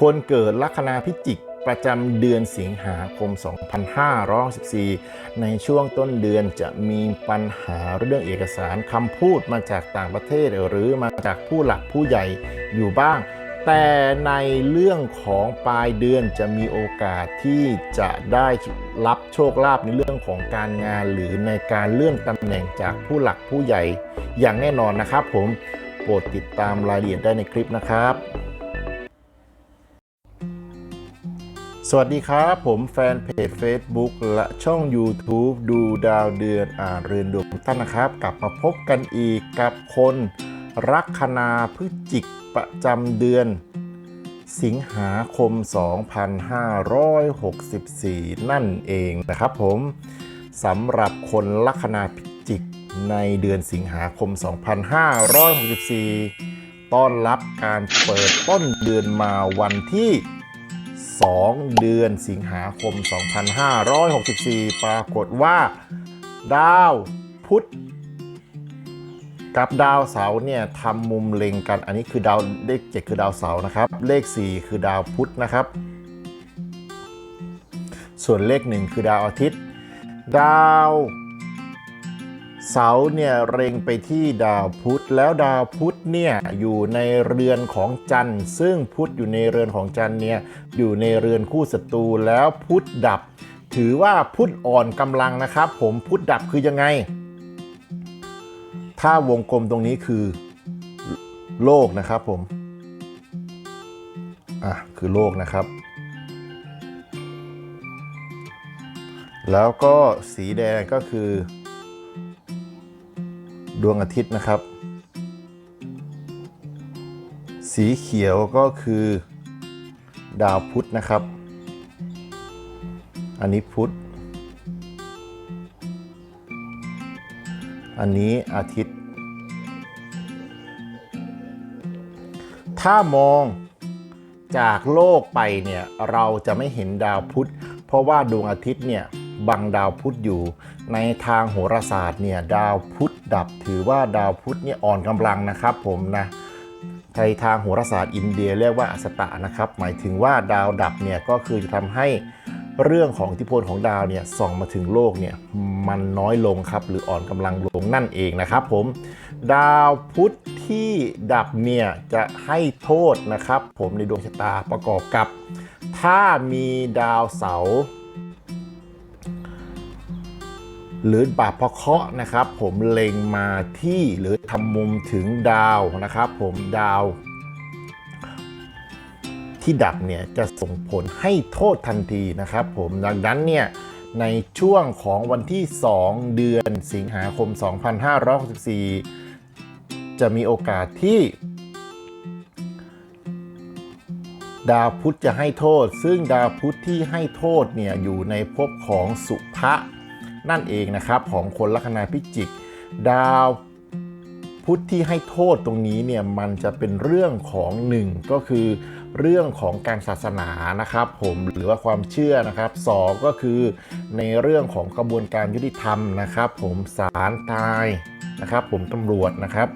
คนเกิดลัคนาพิจิกประจำเดือนสิงหาคม 2564ในช่วงต้นเดือนจะมีปัญหาเรื่องเอกสารคำพูดมาจากต่างประเทศหรือมาจากผู้หลักผู้ใหญ่อยู่บ้าง แต่ในเรื่องของปลายเดือนจะมีโอกาสที่จะได้รับโชคลาภในเรื่องของการงาน หรือในการเลื่อนตำแหน่งจากผู้หลักผู้ใหญ่อย่างแน่นอนนะครับผม โปรดติดตามรายละเอียดได้ในคลิปนะครับ สวัสดีครับ ผมแฟนเพจ Facebook และช่อง YouTube ดูดาวเดือนอ่านเรือนดวงท่านนะครับ กลับมาพบกันอีกกับคนลัคนาพฤศจิกประจำเดือน สิงหาคม 2564 นั่นเองนะครับผมสำหรับคนลัคนาพิจิกในเดือนสิงหาคม 2564 ต้อนรับการเปิดต้นเดือนมาวันที่ 2 เดือนสิงหาคม 2564 ปรากฏว่า ดาวพุธกับดาวเสาร์เนี่ยทำมุมเล็งกัน อันนี้คือดาวเลข7คือดาวเสาร์นะครับ เลข 4 คือดาวพุธนะครับ ส่วนเลข 1 คือดาวอาทิตย์ ดาว เสาเนี่ยเร็งไปที่ดาวพุธแล้วดาวพุธเนี่ยอยู่ในเรือนของจันทร์ ซึ่งพุธอยู่ในเรือนของจันทร์เนี่ยอยู่ในเรือนคู่ศัตรูแล้วพุธดับ ถือว่าพุธอ่อนกำลังนะครับ ผมพุธดับคือยังไง ถ้าวงกลมตรงนี้คือโลกนะครับผมอะคือโลกนะครับ แล้วก็สีแดงก็คือ ดวงอาทิตย์นะครับ สีเขียวก็คือดาวพุธนะครับ อันนี้พุธ อันนี้อาทิตย์ ถ้ามองจากโลกไปเนี่ยเราจะไม่เห็นดาวพุธ เพราะว่าดวงอาทิตย์เนี่ยบังดาวพุธอยู่ ในทางโหราศาสตร์เนี่ยดาวพุธดับ ถือว่าดาวพุธเนี่ยอ่อนกำลังนะครับผมนะในทางโหราศาสตร์อินเดียเรียกว่าอสตะนะครับ หมายถึงว่าดาวดับเนี่ยก็คือจะทำให้เรื่องของอิทธิพลของดาวเนี่ยส่องมาถึงโลกเนี่ยมันน้อยลงครับ หรืออ่อนกำลังลงนั่นเองนะครับผม ดาวพุธที่ดับเนี่ยจะให้โทษนะครับ ผมในดวงชะตาประกอบกับ ถ้ามีดาวเสาร์ หรือบาปพระเคาะนะครับ ผมเล็งมาที่หรือทำมุมถึงดาวนะครับ ผมดาว ที่ดับเนี่ยจะส่งผลให้โทษทันทีนะครับ ผมดังนั้นเนี่ยในช่วงของวันที่ 2 เดือนสิงหาคม 2564 จะมีโอกาสที่ ดาวพุธจะให้โทษ ซึ่งดาวพุธที่ให้โทษเนี่ยอยู่ในภพของสุภะ นั่นเองนะครับของคนลัคนาพิจิก ดาวพุธที่ให้โทษตรงนี้เนี่ยมันจะเป็นเรื่องของหนึ่งก็คือเรื่องของการศาสนานะครับผมหรือว่าความเชื่อนะครับสองก็คือในเรื่องของกระบวนการยุติธรรมนะครับ ผมศาลตายนะครับ ผมตำรวจนะครับ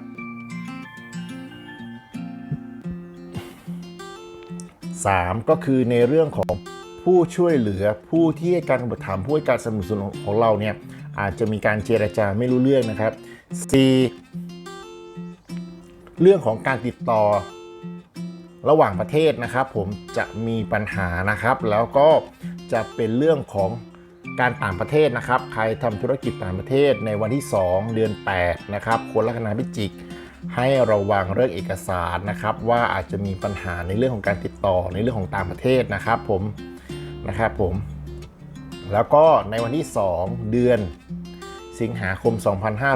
3ก็คือในเรื่องของ ผู้ช่วยเหลือผู้ที่ให้การอุปถัมภ์ผู้ให้การสนับสนุนของเราเนี่ยอาจจะมีการเจรจาไม่รู้เรื่องนะครับ 4 เรื่องของการติดต่อระหว่างประเทศนะครับ ผมจะมีปัญหานะครับ แล้วก็จะเป็นเรื่องของการต่างประเทศนะครับ ใครทำธุรกิจต่างประเทศในวันที่ 2 เดือน 8 นะครับคนลัคนาพิจิก ให้ระวังเรื่องเอกสารนะครับ ว่าอาจจะมีปัญหาในเรื่องของการติดต่อในเรื่องของต่างประเทศนะครับ ผม นะครับผม แล้วก็ในวันที่ 2 เดือนสิงหาคม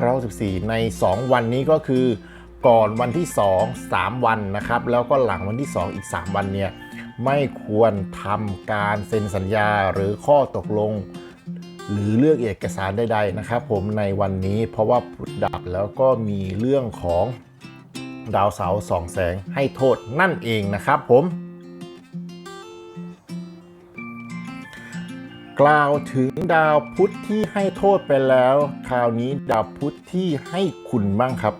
2564 ใน 2 วันนี้ก็คือก่อนวันที่ 2 3 วันนะครับ แล้วก็หลังวันที่ 2 อีก 3 วันเนี่ยไม่ควรทำการเซ็นสัญญาหรือข้อตกลง หรือเลือกเอกสารใดๆนะครับ ผมในวันนี้เพราะว่าดับแล้วก็มีเรื่องของดาวเสาสองแสงให้โทษนั่นเองนะครับผม กล่าวถึงดาวพุธที่ให้โทษไปแล้ว คราวนี้ดาวพุธที่ให้คุณบ้างครับ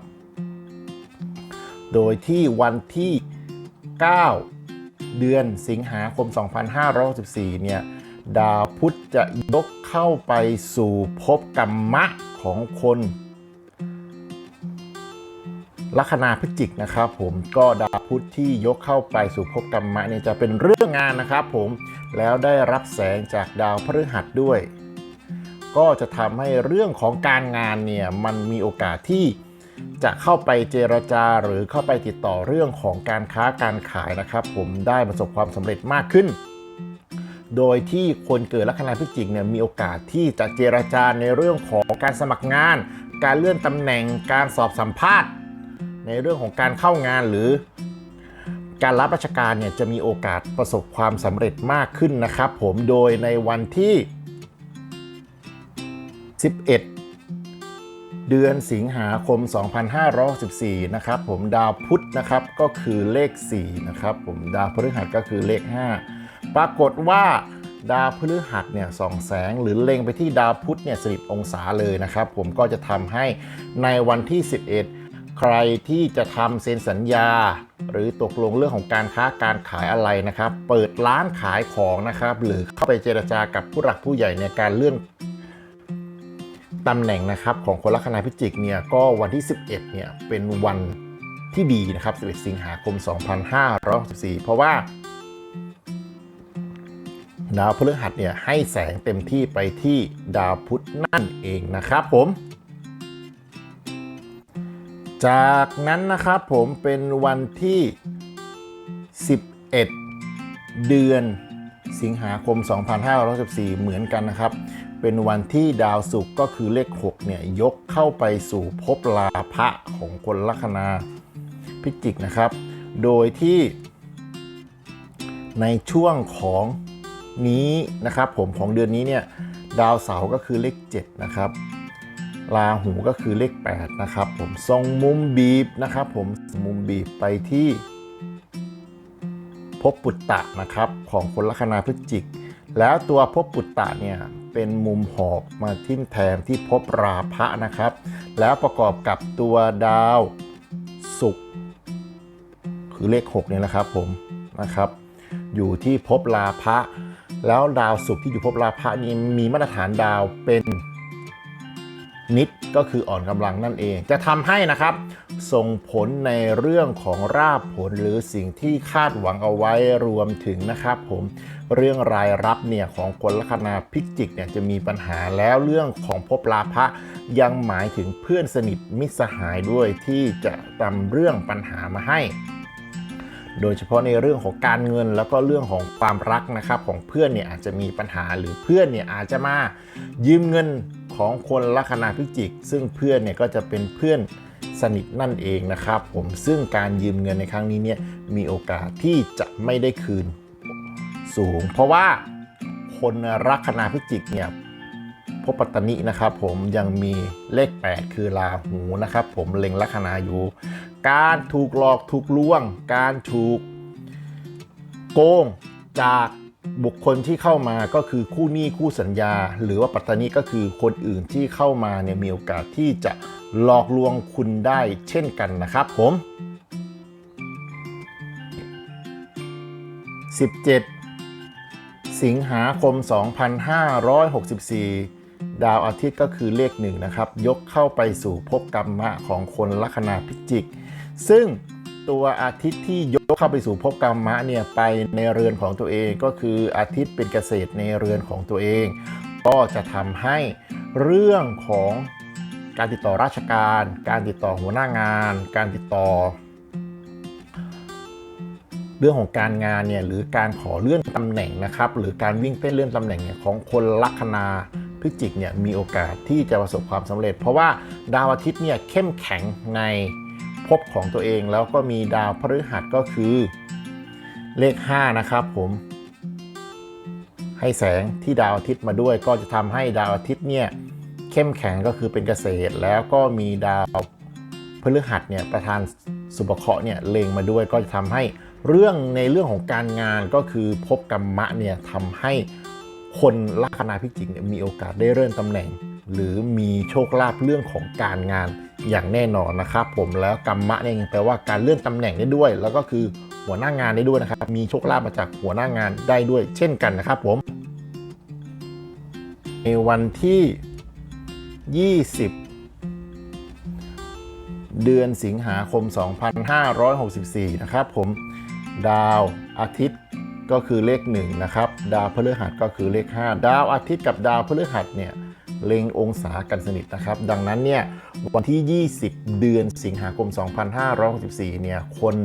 โดยที่วันที่ 9 เดือนสิงหาคม 2564 เนี่ย ดาวพุธจะยกเข้าไปสู่ภพกรรมะของคน ลัคนาพฤจิกนะครับผมก็ดาวพุธที่ยกเข้าไปสู่ภพกรรมะเนี่ยจะเป็นเรื่องงานนะครับผมแล้วได้รับแสงจากดาวพฤหัสด้วย ก็จะทำให้เรื่องของการงานเนี่ยมันมีโอกาสที่จะเข้าไปเจรจาหรือเข้าไปติดต่อเรื่องของการค้าการขายนะครับ ผมได้ประสบความสำเร็จมากขึ้น โดยที่คนเกิดลัคนาพฤจิกเนี่ยมีโอกาสที่จะเจรจาในเรื่องของการสมัครงาน การเลื่อนตำแหน่งการสอบสัมภาษณ์ ในเรื่องของการเข้างานหรือการรับราชการเนี่ยจะมีโอกาสประสบความสำเร็จมากขึ้นนะครับ ผมโดยในวันที่ 11 เดือนสิงหาคม 2564 นะครับผมดาวพุธนะครับก็คือเลข 4 นะครับผมดาวพฤหัสก็คือเลข 5 ปรากฏว่าดาวพฤหัสเนี่ยส่องแสงหรือเล็งไปที่ดาวพุธเนี่ยสิบองศาเลยนะครับ ผมก็จะทำให้ในวันที่ 11 ใครที่จะทำเซ็นสัญญา หรือตกลงเรื่องของการค้าการขายอะไรนะครับ เปิดร้านขายของนะครับ หรือเข้าไปเจรจากับผู้หลักผู้ใหญ่ในการเลื่อนตำแหน่งนะครับของคนลัคนาพิจิกเนี่ยก็วันที่ 11เนี่ยเป็นวันที่ดีนะครับ 11 สิงหาคม 2564 เพราะว่าดาวพฤหัสเนี่ยให้แสงเต็มที่ไปที่ดาวพุธนั่นเองนะครับผม จากนั้นนะครับผมเป็นวันที่ 11 เดือนสิงหาคม 2564 เหมือนกันนะครับ เป็นวันที่ดาวศุกร์ก็คือเลข 6 เนี่ย ยกเข้าไปสู่ภพลาภะของคนลัคนาพิจิกนะครับ โดยที่ในช่วงของนี้นะครับผมของเดือนนี้เนี่ย ดาวเสาร์ก็คือเลข 7 นะครับ ราหูก็คือเลข 8 นะครับผมทรงมุมบีบนะครับผมมุมบีบไปที่ภพปุตตะนะครับของคนลัคนาพฤศจิก แล้วตัวภพปุตตะเนี่ยเป็นมุมหอกมาทิ่มแทนที่ภพราพะนะครับ แล้วประกอบกับตัวดาวศุกร์คือเลข6เนี่ยนะครับผมนะครับ อยู่ที่ภพราพะ แล้วดาวศุกร์ที่อยู่ภพราพะนี้มีมาตรฐานดาวเป็น นิดก็คืออ่อนกำลังนั่นเอง จะทำให้นะครับ ส่งผลในเรื่องของราบผลหรือสิ่งที่คาดหวังเอาไว้รวมถึงนะครับ ผมเรื่องรายรับเนี่ยของคนลัคนาพิจิกเนี่ยจะมีปัญหาแล้วเรื่องของภพลาภะยังหมายถึงเพื่อนสนิทมิตรสหายด้วยที่จะนำเรื่องปัญหามาให้โดยเฉพาะในเรื่องของการเงินแล้วก็เรื่องของความรักนะครับ ของเพื่อนเนี่ยอาจจะมีปัญหาหรือเพื่อนเนี่ยอาจจะมายืมเงิน ของคนลัคนาพิจิก ซึ่งเพื่อนเนี่ยก็จะเป็นเพื่อนสนิทนั่นเองนะครับ ผมซึ่งการยืมเงินในครั้งนี้เนี่ยมีโอกาสที่จะไม่ได้คืนสูง เพราะว่าคนลัคนาพิจิกเนี่ยพบปัตตนินะครับผมยังมีเลข 8 คือราหูนะครับผมเล็งลัคนาอยู่ การถูกหลอกถูกลวง การถูกโกงจาก บุคคลที่เข้ามาก็คือคู่หนี้คู่สัญญา หรือว่าปัตตานีก็คือคนอื่นที่เข้ามาเนี่ยมีโอกาสที่จะหลอกลวงคุณได้เช่นกันนะครับผม 17 สิงหาคม 2564ดาวอาทิตย์ก็คือเลขหนึ่งนะครับ ยกเข้าไปสู่ภพกรรมะของคนลัคนาพิจิก ซึ่ง ตัวอาทิตย์ที่ยกเข้าไปสู่ภพกรรมะเนี่ยไปในเรือนของตัวเองก็คืออาทิตย์เป็นเกษตรในเรือนของตัวเอง ก็จะทำให้เรื่องของการติดต่อราชการ การติดต่อหัวหน้างาน การติดต่อ เรื่องของการงานเนี่ยหรือการขอเลื่อนตำแหน่งนะครับ หรือการวิ่งเต้นเลื่อนตำแหน่งเนี่ยของคนลัคนาพิจิกเนี่ยมีโอกาสที่จะประสบความสำเร็จ เพราะว่าดาวอาทิตย์เนี่ยเข้มแข็งใน ภพของตัวเองแล้วก็มีดาวพฤหัสก็คือเลข 5 นะครับผม ให้แสงที่ดาวอาทิตย์มาด้วย ก็จะทำให้ดาวอาทิตย์เนี่ยเข้มแข็งก็คือเป็นเกษตร แล้วก็มีดาวพฤหัสเนี่ยประธานสุภเคราะห์เนี่ยเลงมาด้วยก็จะทำให้เรื่องในเรื่องของการงานก็คือภพกรรมะเนี่ยทำให้คนลัคนาพิจิกเนี่ยมีโอกาสได้เลื่อนตำแหน่ง หรือมีโชคลาภเรื่องของการงานอย่างแน่นอนนะครับผมแล้วกรรมะเนี่ยยังแปลว่าการเลื่อนตำแหน่งได้ด้วย แล้วก็คือหัวหน้างานได้ด้วยนะครับ มีโชคลาภมาจากหัวหน้างานได้ด้วย เช่นกันนะครับผม ในวันที่ 20 เดือนสิงหาคม 2564 นะครับผมดาวอาทิตย์ก็คือเลข1นะครับ ดาวพฤหัสก็คือเลข 5 ดาวอาทิตย์กับดาวพฤหัสเนี่ย เล็งองศากันสนิทนะครับ ดังนั้นเนี่ยวันที่ 20 เดือนสิงหาคม 2564 เนี่ยคน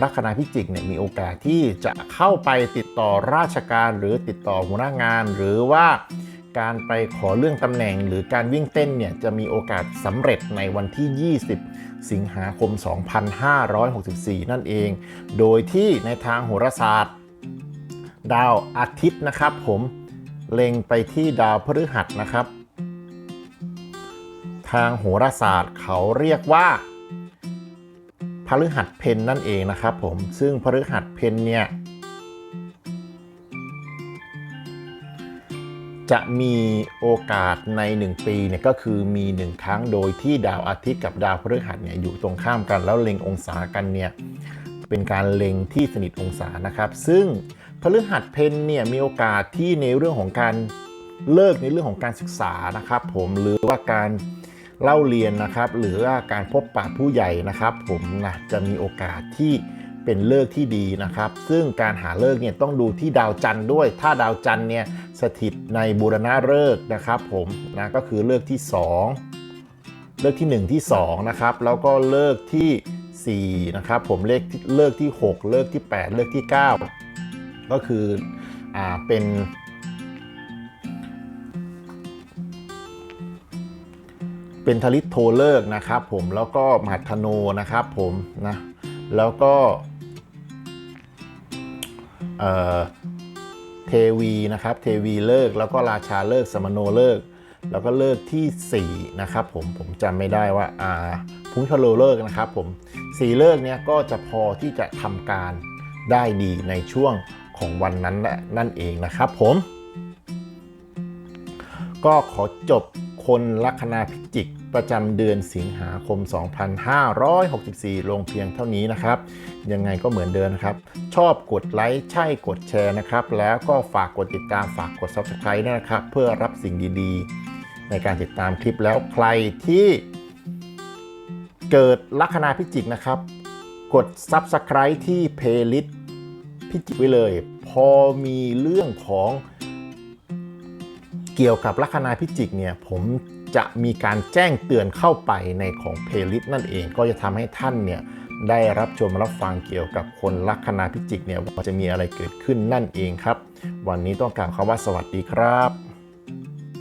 ลัคนาพิจิกเนี่ยมีโอกาสที่จะเข้าไปติดต่อราชการหรือติดต่อหัวหน้างาน หรือว่าการไปขอเรื่องตำแหน่งหรือการวิ่งเต้นเนี่ยจะมีโอกาสสำเร็จในวันที่ 20 สิงหาคม 2564 นั่นเอง โดยที่ในทางโหราศาสตร์ ดาวอาทิตย์นะครับผมเล็งไปที่ดาวพฤหัสนะครับ ทางโหราศาสตร์เขาเรียกว่าพฤหัสเพนนั่นเองนะครับผมซึ่งพฤหัสเพนเนี่ยจะมีโอกาสใน 1 ปีเนี่ยก็คือมี 1 ครั้งโดยที่ดาวอาทิตย์กับดาวพฤหัสเนี่ยอยู่ตรงข้ามกันแล้วเล็งองศากันเนี่ยเป็นการเล็งที่สนิทองศานะครับ ซึ่งพฤหัสเพนเนี่ยมีโอกาสที่ในเรื่องของการเลิกในเรื่องของการศึกษานะครับ ผมหรือว่าการ เล่าเรียนนะครับ หรือว่าการพบปะผู้ใหญ่นะครับ ผมนะจะมีโอกาสที่เป็นเลิกที่ดีนะครับ ซึ่งการหาเลิกเนี่ยต้องดูที่ดาวจันทร์ด้วย ถ้าดาวจันทร์เนี่ยสถิตในบูรณะเลิกนะครับ ผมนะก็คือเลิกที่ 2 เลิกที่ 1 ที่2นะครับแล้วก็เลิกที่4นะครับผมเลขที่เลิกที่ 6 เลิกที่ 8 เลิกที่ 9 ก็คืออ่าเป็น เป็นทลิตโทเลิกนะครับผมแล้วก็มหัทโนนะครับผมนะแล้วก็เทวีนะครับเทวีเลิกแล้วก็ราชาเลิกสมโนเลิกแล้วก็เลิกที่4นะครับผมผมจำไม่ได้ว่าอ่าพุงชโลเลิกนะครับผมสีเลิกเนี้ยก็จะพอที่จะทำการได้ดีในช่วงของวันนั้นแหละนั่นเองนะครับผม ก็ขอจบ คนลัคนาพิจิก ประจำเดือนสิงหาคม 2564 ลงเพียงเท่านี้นะครับ ยังไงก็เหมือนเดิมนะครับ ชอบกดไลค์ใช่กดแชร์นะครับ แล้วก็ฝากกดติดตามฝากกด Subscribe ด้วยนะครับ เพื่อรับสิ่งดีๆ ในการติดตามคลิปแล้วใครที่เกิดลัคนาพิจิกนะครับ กด Subscribe ที่ Playlist พิจิกไว้เลย พอมีเรื่องของ เกี่ยวกับลัคนาพิจิกเนี่ยผมจะมีการแจ้งเตือนเข้าไปในของเพลย์ลิสต์นั่นเองก็จะทำให้ท่านเนี่ยได้รับชมรับฟังเกี่ยวกับคนลัคนาพิจิกเนี่ยว่าจะมีอะไรเกิดขึ้นนั่นเองครับ วันนี้ต้องกล่าวคำว่าสวัสดีครับ